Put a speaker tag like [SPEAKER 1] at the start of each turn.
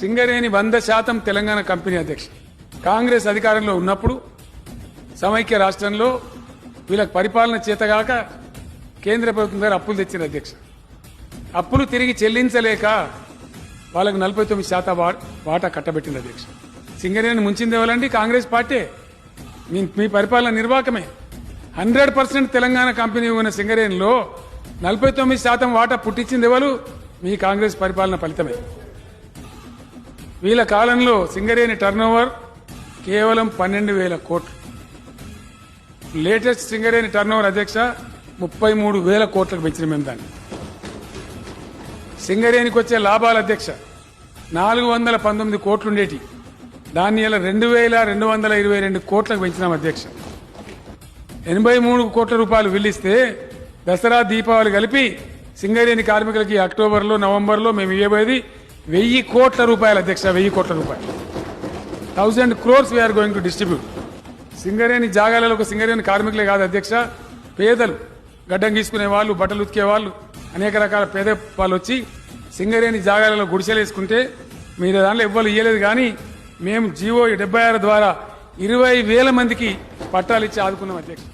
[SPEAKER 1] సింగరేణి వంద శాతం తెలంగాణ కంపెనీ అధ్యక్ష. కాంగ్రెస్ అధికారంలో ఉన్నప్పుడు సమైక్య రాష్ట్రంలో వీళ్ళకి పరిపాలన చేతగాక కేంద్ర ప్రభుత్వం దగ్గర అప్పులు తెచ్చిన అధ్యక్ష. అప్పులు తిరిగి చెల్లించలేక వాళ్ళకు నలభై తొమ్మిది శాతం వాటా కట్టబెట్టింది అధ్యక్ష. సింగరేణి ముంచింది ఎవరండి? కాంగ్రెస్ పార్టీ. మీ మీ పరిపాలన నిర్వాహకమే. హండ్రెడ్ పర్సెంట్ తెలంగాణ కంపెనీ ఉన్న సింగరేణిలో నలభై తొమ్మిది శాతం వాటా పుట్టించింది ఎవరు? మీ కాంగ్రెస్ పరిపాలన ఫలితమే. వీళ్ళ కాలంలో సింగరేణి టర్నోవర్ కేవలం పన్నెండు వేల కోట్లు. లేటెస్ట్ సింగరేణి టర్నోవర్ అధ్యక్ష ముప్పై మూడు వేల కోట్లకు పెంచిన మేము దాన్ని. సింగరేణికి వచ్చే లాభాల అధ్యక్ష నాలుగు వందల పంతొమ్మిది కోట్లుండేటి దాన్ని ఇలా రెండు వేల రెండు వందల ఇరవై రెండు కోట్లకు పెంచినాం అధ్యక్ష. ఎనభై మూడు కోట్ల రూపాయలు విల్లిస్తే దసరా దీపావళి కలిపి సింగరేణి కార్మికులకి అక్టోబర్లో నవంబర్లో మేము ఇవ్వబోయేది వెయ్యి కోట్ల రూపాయలు అధ్యక్ష వెయ్యి కోట్ల రూపాయలు. Thousand crores we are going to distribute Singareni జాగాలలో ఒక సింగరేణి కార్మికులే కాదు అధ్యక్ష. పేదలు గడ్డం గీసుకునే వాళ్ళు బట్టలు ఉతికే వాళ్ళు అనేక రకాల పేద వాళ్ళు వచ్చి సింగరేణి జాగాలలో గుడిసెలు వేసుకుంటే మీరు దాంట్లో ఎవ్వరు ఇయ్యలేదు కానీ మేము జీవో డెబ్బై ఆరు ద్వారా ఇరవై వేల మందికి పట్టాలు ఇచ్చి ఆదుకున్నాం అధ్యక్ష.